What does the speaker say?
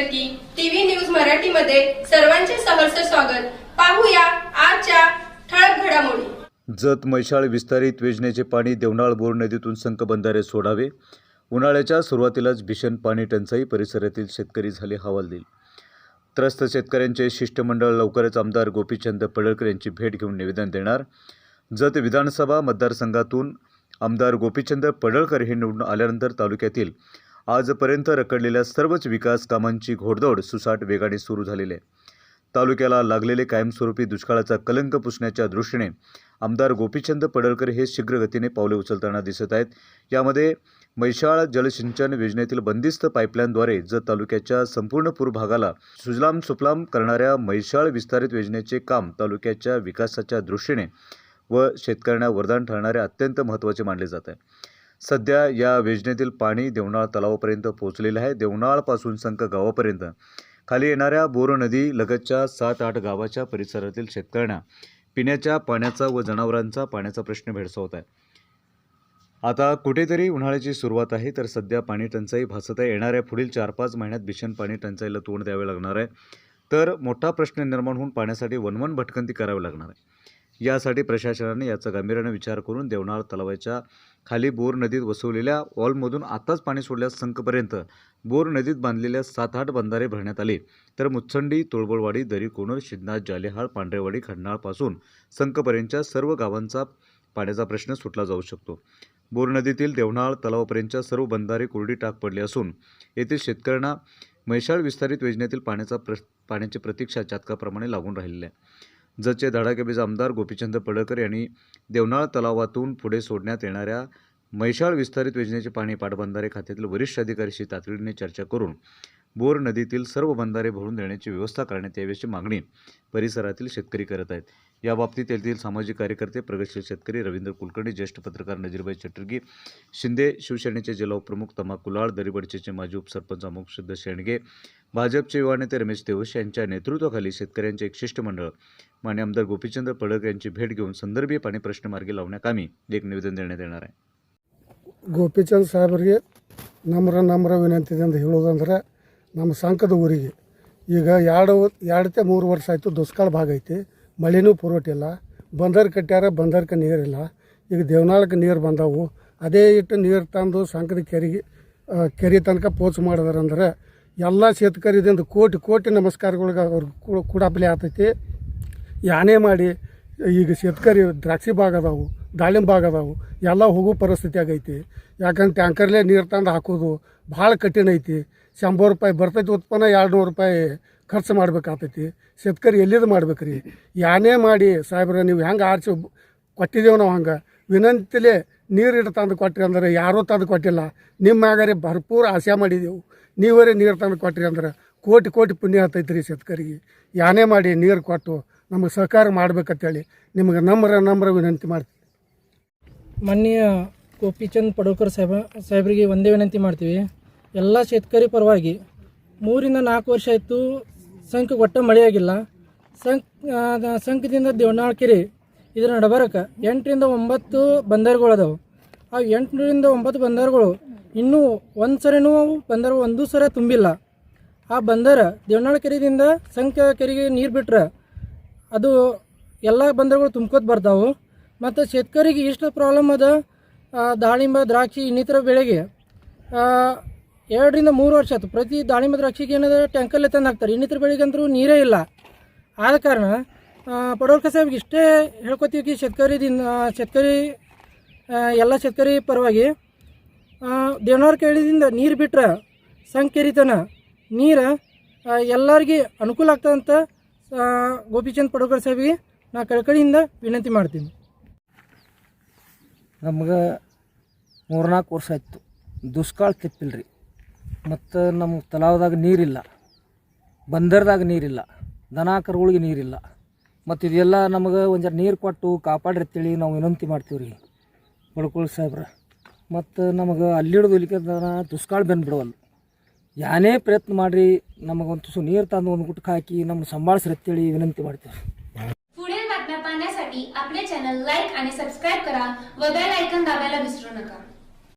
की TV news मराठीमध्ये सर्वांचे सहर्ष स्वागत. पाहूया आजच्या ठळक घडामोडी. जत मैशाळ विस्तारित योजनेचे पाणी देवनाळ बोर नदीतून संक बंधारे सोडावे. उन्हाळ्याच्या सुरुवातीलाच भीषण पाणी टंचाई परिसरातील शेतकरी झाले हवालदिल. त्रस्त शेतकऱ्यांचे शिष्टमंडळ लवकरच आमदार गोपीचंद पडळकर यांची भेट घेऊन निवेदन देणार. जत विधानसभा मतदारसंघातून आमदार गोपीचंद पडळकर हे निवडून आल्यानंतर तालुक्यातील आजपर्यंत रखडलेल्या सर्वच विकास कामांची घोडदौड सुसाट वेगाने सुरू झालेली आहे. तालुक्याला लागलेले कायमस्वरूपी दुष्काळाचा कलंक पुसण्याच्या दृष्टीने आमदार गोपीचंद पडळकर हे शीघ्रगतीने पावले उचलताना दिसत आहेत. यामध्ये मैशाळ जलसिंचन योजनेतील बंदिस्त पाईपलाईनद्वारे जत तालुक्याच्या संपूर्ण पूर भागाला सुजलाम सुफलाम करणाऱ्या मैशाळ विस्तारित योजनेचे काम तालुक्याच्या विकासाच्या दृष्टीने व शेतकऱ्यांना वरदान ठरणारे अत्यंत महत्त्वाचे मानले जात आहे. सध्या या योजनेतील पाणी देवनाळ तलावापर्यंत पोहोचलेलं आहे. देवनाळपासून संक गावापर्यंत. खाली येणाऱ्या बोर नदी लगतच्या सात आठ गावाच्या परिसरातील शेतकऱ्यांना पिण्याच्या पाण्याचा व जनावरांचा पाण्याचा प्रश्न भेडसावत आहे. आता कुठेतरी उन्हाळ्याची सुरुवात आहे तर सध्या पाणी टंचाई भासत आहे. येणाऱ्या पुढील चार पाच महिन्यात भीषण पाणी टंचाईला तोंड द्यावे लागणार आहे. तर मोठा प्रश्न निर्माण होऊन पाण्यासाठी वनवन भटकंती करावी लागणार आहे. यासाठी प्रशासनाने याचा गांभीर्याने विचार करून देवनाळ तलावाच्या खाली बोर नदीत वसवलेल्या वॉलमधून आताच पाणी सोडल्यास संकपर्यंत बोर नदीत बांधलेल्या सात आठ बंधारे भरण्यात आले. तर मुच्छंडी तोळबोळवाडी दरीकोनर शिदनाथ जालेहाळ पांढरेवाडी खंडाळपासून संकपर्यंतच्या सर्व गावांचा पाण्याचा प्रश्न सुटला जाऊ शकतो. बोर नदीतील देवनाळ तलावापर्यंतच्या सर्व बंधारे कोरडी टाक पडली असून येथील शेतकऱ्यांना मैशाळ विस्तारित योजनेतील पाण्याचा प्र पाण्याची प्रतीक्षा चातकाप्रमाणे लागून राहिलेली आहे जतचे धडाकेबीज आमदार गोपीचंद पडळकर यांनी देवनाळ तलावातून पुढे सोडण्यात येणाऱ्या मैशाळ विस्तारित योजनेचे पाणी पाटबंधारे खात्यातील वरिष्ठ अधिकाऱ्याशी तातडीने चर्चा करून बोर नदीतील सर्व बंधारे भरून देण्याची व्यवस्था करण्यात यावी अशी मागणी परिसरातील शेतकरी करत आहेत. याबाबतीत येथील सामाजिक कार्यकर्ते प्रगतशील शेतकरी रवींद्र कुलकर्णी ज्येष्ठ पत्रकार नजीरबाई चटर्गी शिंदे शिवसेनेचे जिल्हा उपप्रमुख तमा कुलाळ दरीबडचेचे माजी उपसरपंच अमोक्षुद्ध शेंडगे भाजपचे युवा नेते रमेश देवश यांच्या नेतृत्वाखाली शेतकऱ्यांचे एक शिष्टमंडळ मान्य आमदार गोपीचंद पडळकर यांची भेट घेऊन संदर्भीय पाणी प्रश्न मार्गी लावण्याकामी एक निवेदन देण्यात येणार आहे ಗೋಪಿಚಂದ್ ಸಾಹೇಬರಿಗೆ ನಮ್ರ ನಮ್ರ ವಿನಂತಿದಿಂದ ಹೇಳೋದಂದ್ರೆ ನಮ್ಮ ಸಂಕದ ಊರಿಗೆ ಈಗ ಎರಡು ಎರಡತೆ ಮೂರು ವರ್ಷ ಆಯಿತು ದುಷ್ಕಾಳ ಭಾಗ ಐತಿ ಮಳೆನೂ ಪುರೋಟ ಇಲ್ಲ ಬಂದರ್ ಕಟ್ಟ್ಯಾರ ಬಂದರ್ಕ್ಕೆ ನೀರಿಲ್ಲ ಈಗ ದೇವನಾಳಕ್ಕೆ ನೀರು ಬಂದಾವು ಅದೇ ಇಟ್ಟು ನೀರು ತಂದು ಸಂಕದ ಕೆರೆಗೆ ಆ, ಕೆರೆ ತನಕ ಪೋಚ್ ಮಾಡಿದಾರಂದ್ರೆ ಎಲ್ಲ ಶೇತಕರಿದಿಂದ ಕೋಟಿ ಕೋಟಿ ನಮಸ್ಕಾರಗಳಿಗೆ ಅವ್ರಿಗೆ ಕೂಡ ಕೂಡಾಪಲೆ ಆಗ್ತೈತಿ. ಯಾನೇ ಮಾಡಿ, ಈಗ ಶೇತಕರಿ ದ್ರಾಕ್ಷಿ ಭಾಗ ಅದಾವು, ದಾಳಿಂಬೆ ಭಾಗ ಅದಾವು, ಎಲ್ಲ ಹೋಗೋ ಪರಿಸ್ಥಿತಿ ಆಗೈತಿ. ಯಾಕಂದ್ರೆ ಟ್ಯಾಂಕರ್ಲೇ ನೀರು ತಂದು ಹಾಕೋದು ಭಾಳ ಕಠಿಣ ಐತಿ. ಶಂಬರ್ ರೂಪಾಯಿ ಬರ್ತೈತಿ ಉತ್ಪನ್ನ ಎರಡು ನೂರು ರೂಪಾಯಿ ಖರ್ಚು ಮಾಡ್ಬೇಕಾಗ್ತೈತಿ. ಶೇತಕರಿ ಎಲ್ಲಿದು ಮಾಡ್ಬೇಕು ರೀ ಯಾನೇ ಮಾಡಿ, ಸಾಹೇಬ್ರ, ನೀವು ಹೆಂಗೆ ಆರಿಸಿ ಕೊಟ್ಟಿದ್ದೇವೆ ನಾವು ಹಂಗೆ? ವಿನಂತಿಲೇ ನೀರು ತಂದು ಕೊಟ್ರಿ ಅಂದ್ರೆ ಯಾರೂ ತಂದು ಕೊಟ್ಟಿಲ್ಲ. ನಿಮ್ಮ ಮ್ಯಾಗರೆ ಭರ್ಪೂರ ಆಸೆ ಮಾಡಿದೆವು. ನೀವರೇ ನೀರು ತಂದು ಕೊಟ್ರಿ ಅಂದ್ರೆ ಕೋಟಿ ಕೋಟಿ ಪುಣ್ಯ ಆಗ್ತೈತೆ ರೀ ಶೇತಕರಿಗೆ ಯಾನೇ ಮಾಡಿ ನೀರು ಕೊಟ್ಟು ನಮಗೆ ಸಹಕಾರ ಮಾಡ್ಬೇಕಂತೇಳಿ ನಿಮಗೆ ನಮ್ರ ನಮ್ರ ವಿನಂತಿ ಮಾಡ್ತೀವಿ ಮಾನ್ಯ ಗೋಪಿಚಂದ್ ಪಡೋಕರ್ ಸಾಹೇಬ, ಸಾಹೇಬರಿಗೆ ಒಂದೇ ವಿನಂತಿ ಮಾಡ್ತೀವಿ. ಎಲ್ಲ ಶೇತಕರಿ ಪರವಾಗಿ ಮೂರಿಂದ ನಾಲ್ಕು ವರ್ಷ ಆಯಿತು ಸಂಕ ಒಟ್ಟ ಮಳೆಯಾಗಿಲ್ಲ. ಸಂಕ್ ಸಂಕದಿಂದ ದೇವನಾಳ್ ಕೆರೆ ಇದರ ನಡಬರಕ ಎಂಟರಿಂದ ಒಂಬತ್ತು ಬಂದರುಗಳು ಅದಾವೆ. ಆ ಎಂಟರಿಂದ ಒಂಬತ್ತು ಬಂದರ್ಗಳು ಇನ್ನೂ ಒಂದು ಸರಿನೂ ಬಂದರು ಒಂದು ಸರ ತುಂಬಿಲ್ಲ. ಆ ಬಂದರ ದೇವನಾಳ ಕೆರೆಯಿಂದ ಸಂಖ್ಯ ಕೆರೆಗೆ ನೀರು ಬಿಟ್ರೆ ಅದು ಎಲ್ಲ ಬಂದರ್ಗಳು ತುಂಬ್ಕೋತ ಬರ್ತಾವೆ. ಮತ್ತು ಶೇತಕರಿಗೆ ಇಷ್ಟು ಪ್ರಾಬ್ಲಮ್ ಅದ ದಾಳಿಂಬ, ದ್ರಾಕ್ಷಿ ಇನ್ನಿತರ ಬೆಳೆಗೆ. ಎರಡರಿಂದ ಮೂರು ವರ್ಷ ಆಯ್ತು ಪ್ರತಿ ದಾಳಿಂಬ, ದ್ರಾಕ್ಷಿಗೆ ಏನಾದರೂ ಟ್ಯಾಂಕರ್ಲೆ ತಂದು ಹಾಕ್ತಾರೆ. ಇನ್ನಿತರ ಬೆಳೆಗಂತರೂ ನೀರೇ ಇಲ್ಲ. ಆದ ಕಾರಣ ಪಡೋಲ್ಕ ಸಾಹೇಬ್ಗೆ ಇಷ್ಟೇ ಹೇಳ್ಕೊತೀವಿ ಕಿ ಶೇತಕರಿದಿಂದ ಶೇತಕರಿ ಎಲ್ಲ ಶೇತಕರಿ ಪರವಾಗಿ ದೇವನವ್ರ ಕೇಳಿದಿಂದ ನೀರು ಬಿಟ್ರೆ ಸಂಕೆರಿತನ, ನೀರು ಎಲ್ಲರಿಗೆ ಅನುಕೂಲ ಆಗ್ತದಂತ ಗೋಪಿಚಂದ್ ಪಡೋಕರ್ ಸಾಹೇಬಿಗೆ ನಾ ಕಳ್ಕಳಿಯಿಂದ ವಿನಂತಿ ಮಾಡ್ತೀನಿ. ನಮ್ಗೆ ಮೂರ್ನಾಲ್ಕು ವರ್ಷ ಆಯಿತು. ದುಷ್ಕಾಳ ತೆಪ್ಪಿಲ್ಲ ರೀ ಮತ್ತು ನಮ್ಗೆ ತಲಾವದಾಗ ನೀರಿಲ್ಲ. ಬಂದರ್ದಾಗ ನೀರಿಲ್ಲ. ದನ ಕರುಗಳಿಗೆ ನೀರಿಲ್ಲ. ಮತ್ತು ಇದೆಲ್ಲ ನಮಗೆ ಒಂದು ಜರ ನೀರು ಕೊಟ್ಟು ಕಾಪಾಡ್ರಿ ಅಂತೇಳಿ ನಾವು ವಿನಂತಿ ಮಾಡ್ತೀವಿ ರೀ ಬಡ್ಕೊಳ್ ಸಾಹೇಬ್ರ ಮತ್ತು ನಮಗೆ ಅಲ್ಲಿಡ್ದು ಇಲ್ಲಿಕೆ ದನ ದುಷ್ಕಾಳ ಬಂದ್ಬಿಡವಲ್ಲ ಯಾನೇ ಪ್ರಯತ್ನ ಮಾಡಿರಿ ನಮಗೊಂದು ತುಸು ನೀರು ತಂದು ಒಂದು ಗುಟ್ಕ ಹಾಕಿ ನಮ್ಗೆ ಸಂಭಾಳಿಸ್ರಿ ಅಂತೇಳಿ ವಿನಂತಿ ಮಾಡ್ತೀವಿ पुढील बातम्या पाहण्यासाठी आपले चॅनल लाईक आणि सबस्क्राईब करा व बेल ऐकन दाबायला विसरू नका